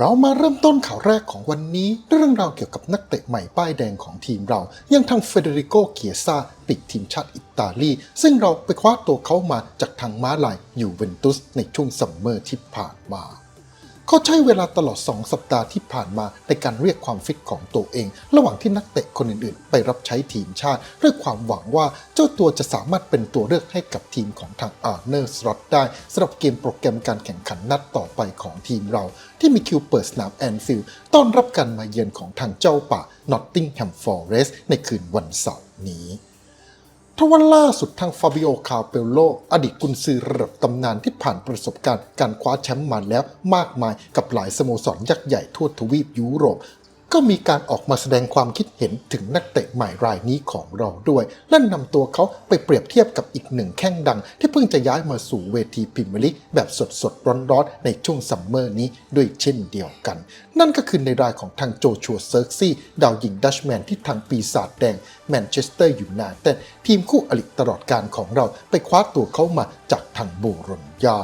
เรามาเริ่มต้นข่าวแรกของวันนี้เรื่องราวเกี่ยวกับนักเตะใหม่ป้ายแดงของทีมเรา ยังทางเฟเดริโกเกียซาปีกทีมชาติอิตาลี ซึ่งเราไปคว้าตัวเขามาจากทางม้าลายยูเวนตุสในช่วงซัมเมอร์ที่ผ่านมา เขาใช้เวลาตลอด 2 สัปดาห์ที่ผ่านมาในการเรียกความฟิตของตัวเอง ระหว่างที่นักเตะคนอื่นๆ ไปรับใช้ทีมชาติด้วยความหวังว่าเจ้าตัวจะสามารถเป็นตัวเลือกให้กับทีมของทางอาร์เนอร์สลอตได้สำหรับเกมโปรแกรมการแข่งขันนัดต่อไปของทีมเรา ที่มีคิวเปิดสนามแอนฟิลด์ต้อนรับการมาเยือนของทางเจ้าป่านอตติงแฮมฟอร์เรสในคืนวันเสาร์นี้ ทว่าล่าสุดทางฟาบิโอ คาเปโล อดีตกุนซือระดับตำนานที่ผ่านประสบการณ์การคว้าแชมป์มาแล้วมากมายกับหลายสโมสรยักษ์ใหญ่ทั่วทวีปยุโรป ก็มีการออกมาแสดงความคิดเห็นถึงนักเตะใหม่รายนี้ของเราด้วย และนำตัวเขาไปเปรียบเทียบกับอีกหนึ่งแข้งดัง ที่เพิ่งจะย้ายมาสู่เวทีพรีเมียร์ลีกแบบสดสดๆ ร้อนๆ ในช่วงซัมเมอร์นี้ด้วยเช่นเดียวกัน นั่นก็คือในรายของทางโจชัวเซิร์กซี่ ดาวยิงดัชแมนที่ทางปีศาจแดงแมนเชสเตอร์ยูไนเต็ดทีมคู่อริตลอดการของเราไปคว้าตัวเขามาจากทางโบรอนยา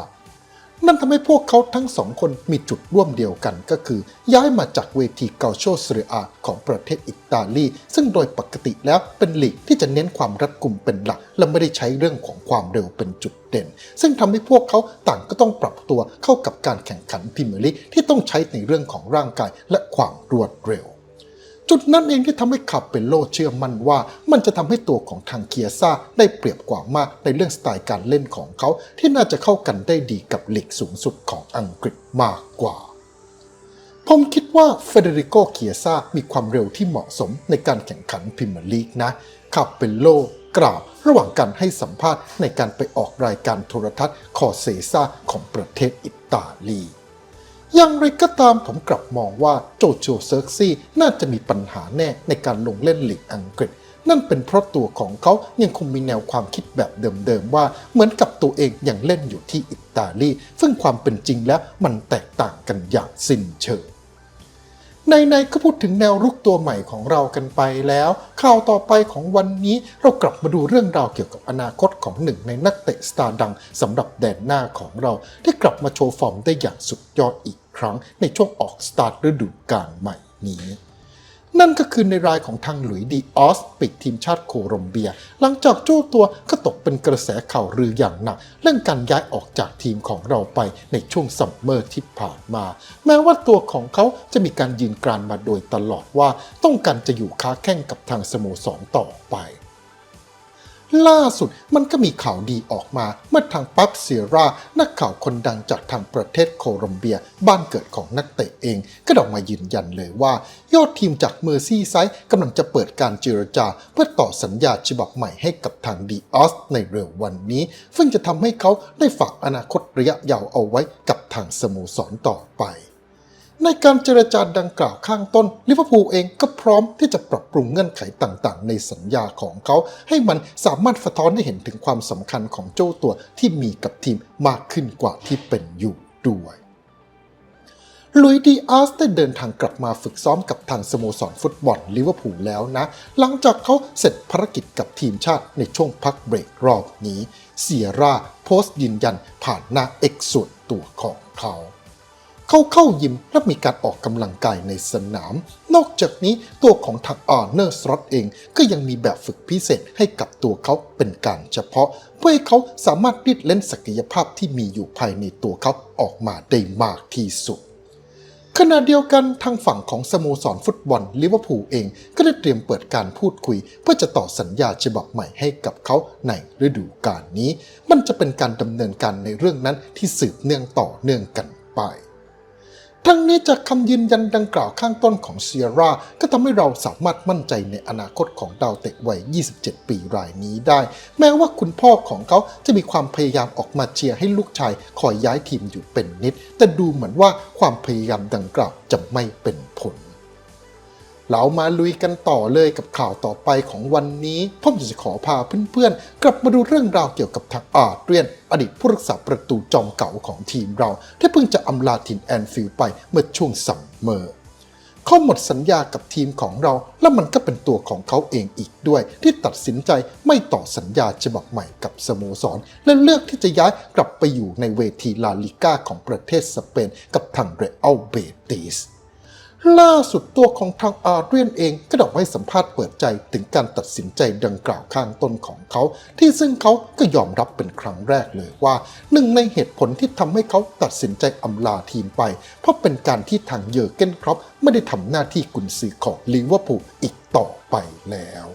นั่นทำให้พวกเขาทั้งสองคนมีจุดร่วมเดียวกันก็คือ ย้ายมาจากเวทีเกาโชเซเรียอาของประเทศอิตาลี ซึ่งโดยปกติแล้วเป็นลีกที่จะเน้นความรัดกุมเป็นหลัก และไม่ได้ใช้เรื่องของความเร็วเป็นจุดเด่น ซึ่งทำให้พวกเขาต่างก็ต้องปรับตัวเข้ากับการแข่งขันพรีเมียร์ลีกที่ต้องใช้ในเรื่องของร่างกายและความรวดเร็ว จุดนั้นเองที่ทำให้ขับเป็นโลเชื่อมั่นว่า มันจะทำให้ตัวของทางเคียซ่าได้เปรียบกว่ามากในเรื่องสไตล์การเล่นของเขา ที่น่าจะเข้ากันได้ดีกับลีกสูงสุดของอังกฤษมากกว่าผมคิดว่าเฟเดริโกเคียซ่ามีความเร็วที่เหมาะสมในการแข่งขันพรีเมียร์ลีกนะขับเป็นโลกล่าวระหว่างการให้สัมภาษณ์ในการไปออกรายการโทรทัศน์คอเซซ่าของประเทศอิตาลี อย่างไรก็ตามผมกลับมองว่าโจโจเซิร์กซี่น่าจะมีปัญหาแน่ในการลงเล่นลีกอังกฤษ นั่นเป็นเพราะตัวของเขายังคงมีแนวความคิดแบบเดิมๆว่าเหมือนกับตัวเองยังเล่นอยู่ที่อิตาลี ซึ่งความเป็นจริงแล้วมันแตกต่างกันอย่างสิ้นเชิงในๆก็พูดถึงแนวรุกตัวใหม่ของเรากันไปแล้วข่าวต่อไปของวันนี้เรากลับมาดูเรื่องราวเกี่ยวกับอนาคตของหนึ่งในนักเตะสตาร์ดังสำหรับแดนหน้าของเราที่กลับมาโชว์ฟอร์มได้อย่างสุดยอดอีก ครั้งในช่วงออกสตาร์ทฤดูกาลใหม่นี้ นั่นก็คือในรายของทางหลุยส์ดีออสปีกทีมชาติโคลอมเบีย หลังจากโจ้ตัวก็ตกเป็นกระแสข่าวลืออย่างหนัก เรื่องการย้ายออกจากทีมของเราไปในช่วงซัมเมอร์ที่ผ่านมา แม้ว่าตัวของเขาจะมีการยืนกรานมาโดยตลอดว่าต้องการจะอยู่ค้าแข่งกับทางสโมสรต่อไป ล่าสุดมันก็มีข่าวดีออกมา เมื่อทางปั๊บเซียรา นักข่าวคนดังจากทางประเทศโคลอมเบีย บ้านเกิดของนักเตะเอง ก็ออกมายืนยันเลยว่า ยอดทีมจากเมอร์ซี่ไซด์กำลังจะเปิดการเจรจา เพื่อต่อสัญญาฉบับใหม่ให้กับทางดีออสในเร็ววันนี้ ซึ่งจะทำให้เขาได้ฝากอนาคตระยะยาวเอาไว้กับทางสโมสรต่อไป ในการเจรจาดังกล่าวข้างต้นลิเวอร์พูลเองก็พร้อมที่จะปรับปรุงเงื่อนไขต่างๆ ในสัญญาของเขา ให้มันสามารถสะท้อนให้เห็นถึงความสำคัญของเจ้าตัวที่มีกับทีมมากขึ้นกว่าที่เป็นอยู่ด้วยลุยดีอาร์สได้เดินทางกลับมาฝึกซ้อมกับทางสโมสรฟุตบอลลิเวอร์พูลแล้วนะ หลังจากเขาเสร็จภารกิจกับทีมชาติในช่วงพักเบรกรอบนี้ เซียร่าโพสต์ยืนยันผ่านหน้าเอกส่วนตัวของเขา เขาเข้ายิมและมีการออกกำลังกายในสนาม นอกจากนี้ตัวของทางอาร์เนอร์สล็อตเองก็ยังมีแบบฝึกพิเศษให้กับตัวเขาเป็นการเฉพาะ เพื่อให้เขาสามารถรีดเล่นศักยภาพที่มีอยู่ภายในตัวเขาออกมาได้มากที่สุดขณะเดียวกันทางฝั่งของสโมสรฟุตบอลลิเวอร์พูลเองก็ได้เตรียมเปิดการพูดคุย เพื่อจะต่อสัญญาฉบับใหม่ให้กับเขาในฤดูกาลนี้ มันจะเป็นการดำเนินการในเรื่องนั้นที่สืบเนื่องต่อเนื่องกันไป ทั้งนี้จากคำยืนยันดังกล่าวข้างต้นของเซียร่าก็ทำให้เราสามารถมั่นใจในอนาคตของดาวเตะวัย 27 ปีรายนี้ได้ แม้ว่าคุณพ่อของเขาจะมีความพยายามออกมาเชียร์ให้ลูกชายคอยย้ายทีมอยู่เป็นนิด แต่ดูเหมือนว่าความพยายามดังกล่าวจะไม่เป็นผล เรามาลุยกันต่อเลยกับข่าวต่อไปของวันนี้ผมจะขอพาเพื่อนๆ กลับมาดูเรื่องราวเกี่ยวกับทางอาเรียน อดีตผู้รักษาประตูจอมเก่าของทีมเรา ที่เพิ่งจะอำลาถิ่นแอนฟิลไปเมื่อช่วงซัมเมอร์เขาหมดสัญญากับทีมของเรา และมันก็เป็นตัวของเขาเองอีกด้วย ที่ตัดสินใจไม่ต่อสัญญาฉบับใหม่กับสโมสร และเลือกที่จะย้ายกลับไปอยู่ในเวทีลาลิก้าของประเทศสเปนกับทางเรอัลเบติส ล่าสุดตัวของทางอาเรียนเองก็ได้อกมาให้สัมภาษณ์เปิดใจถึงการตัดสินใจดังกล่าวข้างต้นของเขา ที่ซึ่งเขาก็ยอมรับเป็นครั้งแรกเลยว่าหนึ่งในเหตุผลที่ทำให้เขาตัดสินใจอำลาทีมไป เพราะเป็นการที่ทางเยอร์เกนครอปไม่ได้ทำหน้าที่กุนซือของลิเวอร์พูลอีกต่อไปแล้ว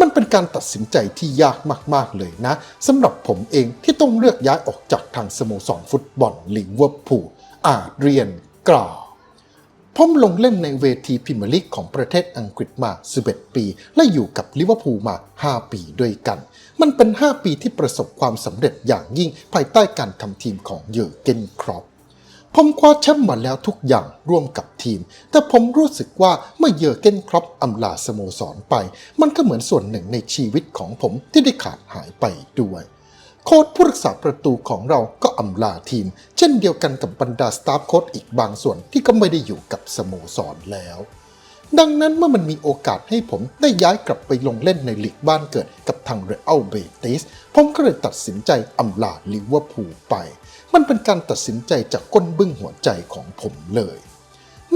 มันเป็นการตัดสินใจที่ยากมาก ๆ เลยนะสำหรับผมเองที่ต้องเลือกย้ายออกจากทางสโมสรฟุตบอลลิเวอร์พูลอาเรียนกล่าว ผมลงเล่นในเวทีพรีเมียร์ลีกของประเทศอังกฤษมา 11 ปี และอยู่กับลิเวอร์พูลมา 5 ปีด้วยกัน มันเป็น 5 ปีที่ประสบความสำเร็จอย่างยิ่งภายใต้การทำทีมของเยอร์เกนครอปผมคว้าแชมป์มาแล้วทุกอย่างร่วมกับทีม แต่ผมรู้สึกว่าเมื่อเยอร์เกนครอปอำลาสโมสรไป มันก็เหมือนส่วนหนึ่งในชีวิตของผมที่ได้ขาดหายไปด้วย โค้ชผู้รักษาประตูของเราก็อำลาทีม เช่นเดียวกันกับบรรดาสตาฟโค้ชอีกบางส่วนที่ก็ไม่ได้อยู่กับสโมสรแล้ว ดังนั้นเมื่อมันมีโอกาสให้ผมได้ย้ายกลับไปลงเล่นในลีกบ้านเกิดกับทางเรอัลเบติสผมก็เลยตัดสินใจอำลาลิเวอร์พูลไป มันเป็นการตัดสินใจจากก้นบึ้งหัวใจของผมเลย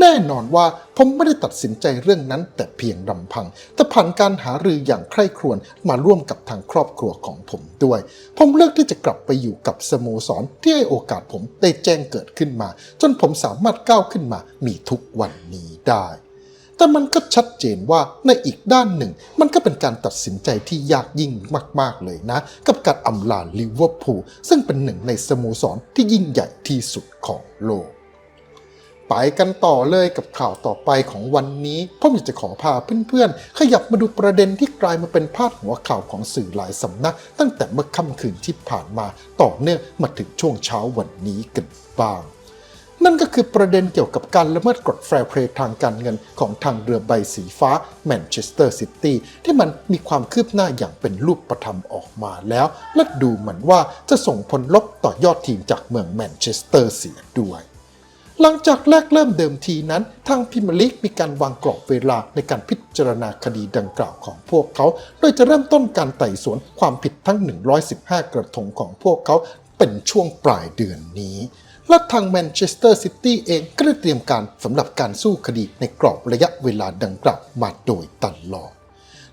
แน่นอนว่าผมไม่ได้ตัดสินใจเรื่องนั้นแต่เพียงลำพัง แต่ผ่านการหารืออย่างใคร่ครวญมาร่วมกับทางครอบครัวของผมด้วย ผมเลือกที่จะกลับไปอยู่กับสโมสรที่ให้โอกาสผมได้แจ้งเกิดขึ้นมา จนผมสามารถก้าวขึ้นมามีทุกวันนี้ได้ แต่มันก็ชัดเจนว่าในอีกด้านหนึ่ง มันก็เป็นการตัดสินใจที่ยากยิ่งมาก ๆเลยนะ กับการอำลาลิเวอร์พูลซึ่งเป็นหนึ่งในสโมสรที่ยิ่งใหญ่ที่สุดของโลก ไปกันต่อเลยกับข่าวต่อไปของวันนี้ผมอยากจะขอพาเพื่อนๆ ขยับมาดูประเด็นที่กลายมาเป็นพาดหัวข่าวของสื่อหลายสำนัก ตั้งแต่เมื่อค่ำคืนที่ผ่านมาต่อเนื่องมาถึงช่วงเช้าวันนี้กันบ้าง นั่นก็คือประเด็นเกี่ยวกับการละเมิดกฎแฟร์เพลย์ทางการเงินของทางเรือใบสีฟ้าแมนเชสเตอร์ซิตี้ที่มันมีความคืบหน้าอย่างเป็นรูปธรรมออกมาแล้ว และดูเหมือนว่าจะส่งผลลบต่อยอดทีมจากเมืองแมนเชสเตอร์เสียด้วย หลังจากแรกเริ่มเดิมทีนั้น ทางพิมลีกมีการวางกรอบเวลาในการพิจารณาคดีดังกล่าวของพวกเขา โดยจะเริ่มต้นการไต่สวนความผิดทั้ง 115 กระทงของพวกเขาเป็นช่วงปลายเดือนนี้และทางแมนเชสเตอร์ซิตี้เองก็ได้เตรียมการสำหรับการสู้คดีในกรอบระยะเวลาดังกล่าวมาโดยตลอด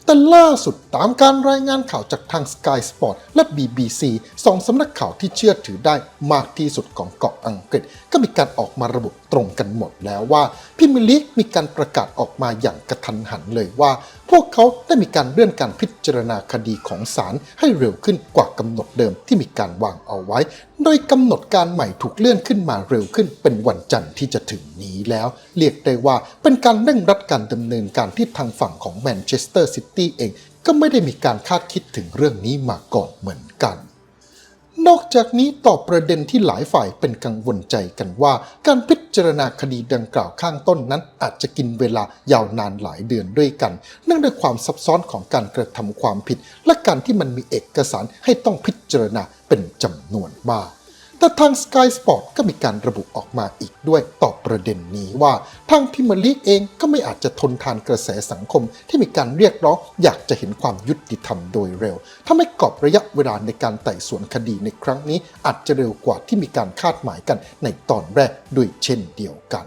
แต่ล่าสุดตามการรายงานข่าวจากทาง Sky Sport และ BBC สองสำนักข่าวที่เชื่อถือได้มากที่สุดของเกาะอังกฤษ ก็มีการออกมาระบุตรงกันหมดแล้วว่าพิมลิกมีการประกาศออกมาอย่างกระทันหันเลยว่า พวกเขาได้มีการเลื่อนการพิจารณาคดีของศาลให้เร็วขึ้นกว่ากำหนดเดิมที่มีการวางเอาไว้ โดยกำหนดการใหม่ถูกเลื่อนขึ้นมาเร็วขึ้นเป็นวันจันทร์ที่จะถึงนี้แล้ว เรียกได้ว่าเป็นการเร่งรัดการดำเนินการที่ทางฝั่งของแมนเชสเตอร์ซิตี้เอง ก็ไม่ได้มีการคาดคิดถึงเรื่องนี้มาก่อนเหมือนกัน นอกจากนี้ตอบประเด็นที่หลายฝ่ายเป็นกังวลใจกันว่า การพิจารณาคดีดังกล่าวข้างต้นนั้น อาจจะกินเวลายาวนานหลายเดือนด้วยกัน เนื่องด้วยความซับซ้อนของการกระทำความผิด และการที่มันมีเอกสารให้ต้องพิจารณาเป็นจำนวนมาก แต่ทาง Sky Sport ก็มีการระบุออกมาอีกด้วยต่อประเด็นนี้ว่าทางพิมลีกเองก็ไม่อาจจะทนทานกระแสสังคม ที่มีการเรียกร้องอยากจะเห็นความยุติธรรมโดยเร็วถ้าไม่กรอบระยะเวลาในการไต่สวนคดีในครั้งนี้อาจจะเร็วกว่าที่มีการคาดหมายกันในตอนแรกด้วยเช่นเดียวกัน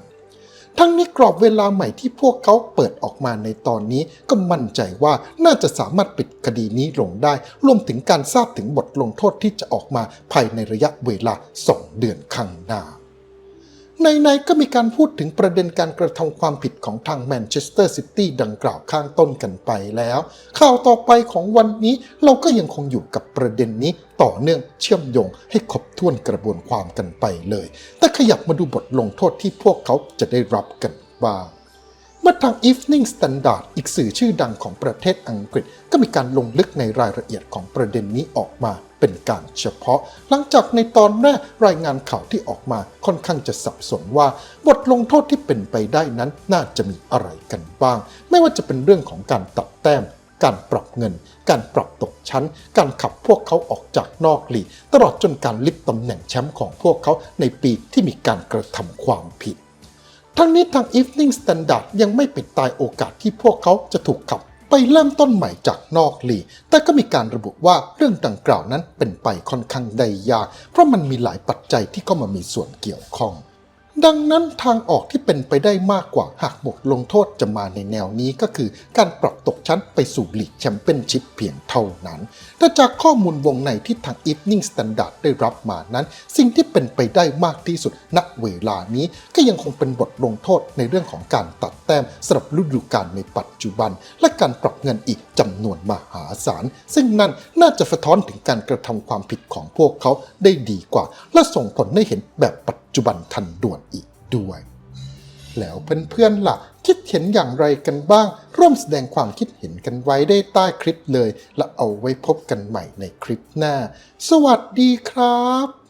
ทั้งนี้กรอบเวลาใหม่ที่พวกเขาเปิดออกมาในตอนนี้ก็มั่นใจว่าน่าจะสามารถปิดคดีนี้ลงได้ รวมถึงการทราบถึงบทลงโทษที่จะออกมาภายในระยะเวลา 2 เดือนข้างหน้า ในๆก็มีการพูดถึงประเด็นการกระทำความผิดของทางแมนเชสเตอร์ซิตี้ดังกล่าวข้างต้นกันไปแล้ว ข่าวต่อไปของวันนี้เราก็ยังคงอยู่กับประเด็นนี้ต่อเนื่องเชื่อมโยงให้ครบถ้วนกระบวนความกันไปเลย แต่ขยับมาดูบทลงโทษที่พวกเขาจะได้รับกันบ้าง เมื่อทาง Evening Standard อีกสื่อชื่อดังของประเทศอังกฤษ ก็มีการลงลึกในรายละเอียดของประเด็นนี้ออกมาเป็นการเฉพาะ หลังจากในตอนแรกรายงานข่าวที่ออกมาค่อนข้างจะสับสนว่า บทลงโทษที่เป็นไปได้นั้นน่าจะมีอะไรกันบ้าง ไม่ว่าจะเป็นเรื่องของการตัดแต้ม การปรับเงิน การปรับตกชั้น การขับพวกเขาออกจากนอกลีกตลอดจนการลิบตำแหน่งแชมป์ของพวกเขาในปีที่มีการกระทำความผิด ทั้งนี้ทาง Evening Standard ยังไม่ปิดตายโอกาสที่พวกเขาจะถูกขับไปเริ่มต้นใหม่จากนอกลีกแต่ก็มีการระบุว่าเรื่องดังกล่าวนั้นเป็นไปค่อนข้างได้ยาก เพราะมันมีหลายปัจจัยที่เข้ามามีส่วนเกี่ยวข้อง ดังนั้นทางออกที่เป็นไปได้มากกว่าหากบทลงโทษจะมาในแนวนี้ก็คือการปรับตกชั้นไปสู่ลีกแชมเปี้ยนชิพเพียงเท่านั้น แต่จากข้อมูลวงในที่ทาง Evening Standard ได้รับมานั้น สิ่งที่เป็นไปได้มากที่สุดณเวลานี้ก็ยังคงเป็นบทลงโทษในเรื่องของการตัดแต้มสำหรับฤดูกาลในปัจจุบัน และการปรับเงินอีกจำนวนมหาศาล ซึ่งนั่นน่าจะสะท้อนถึงการกระทำความผิดของพวกเขาได้ดีกว่า และส่งผลให้เห็นแบบปัจ จุบันทันด่วนอีกด้วย แล้วเพื่อนๆล่ะ คิดเห็นอย่างไรกันบ้าง ร่วมแสดงความคิดเห็นกันไว้ได้ใต้คลิปเลย และเอาไว้พบกันใหม่ในคลิปหน้า สวัสดีครับ